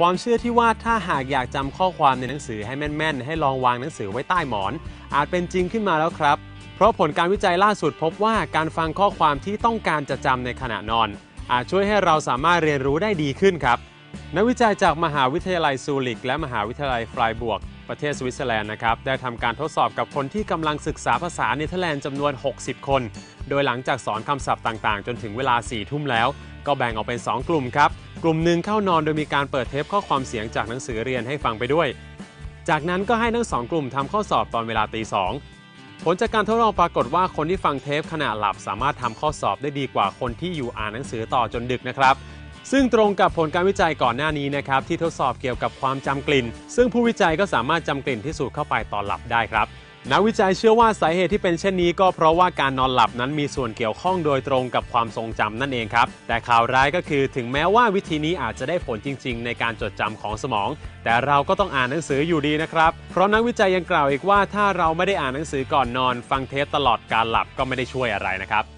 ความเชื่อที่ว่าถ้าหากอยากจำข้อความในหนังสือให้แม่น ๆ ให้ลองวางหนังสือไว้ใต้หมอน อาจเป็นจริงขึ้นมาแล้วครับ เพราะผลการวิจัยล่าสุดพบว่าการฟังข้อความที่ต้องการจะจำในขณะนอน อาจช่วยให้เราสามารถเรียนรู้ได้ดีขึ้นครับ นักวิจัยจากมหาวิทยาลัยซูริก และมหาวิทยาลัยฟรายบวก ประเทศสวิตเซอร์แลนด์นะครับได้ทำการทดสอบกับคนที่กำลังศึกษาภาษาเนเธอร์แลนด์จำนวน 60 คน โดยหลังจากสอนคำศัพท์ต่างๆ จนถึงเวลา4ทุ่มแล้ว ก็แบ่งออกเป็น 2 กลุ่มครับ กลุ่มหนึ่งเข้านอนโดยมีการเปิดเทปข้อความเสียงจากหนังสือเรียนให้ฟังไปด้วย จากนั้นก็ให้ทั้งสองกลุ่มทำข้อสอบตอนเวลาตีสองผลจากการทดลองปรากฏว่าคนที่ฟังเทปขณะหลับสามารถทำข้อสอบได้ดีกว่าคนที่อยู่อ่านหนังสือต่อจนดึกนะครับ ซึ่งตรงกับผลการวิจัยก่อนหน้านี้นะครับที่ทดสอบเกี่ยวกับความจำกลิ่น ซึ่งผู้วิจัยก็สามารถจำกลิ่นที่สูดเข้าไปตอนหลับได้ครับ นักวิจัยเชื่อว่าสาเหตุที่เป็นเช่นนี้ก็เพราะว่าการนอนหลับนั้นมีส่วนเกี่ยวข้องโดยตรงกับความทรงจำนั่นเองครับ แต่ข่าวร้ายก็คือถึงแม้ว่าวิธีนี้อาจจะได้ผลจริง ๆ ในการจดจำของสมอง แต่เราก็ต้องอ่านหนังสืออยู่ดีนะครับ เพราะนักวิจัยยังกล่าวอีกว่าถ้าเราไม่ได้อ่านหนังสือก่อนนอน ฟังเทปตลอดการหลับก็ไม่ได้ช่วยอะไรนะครับ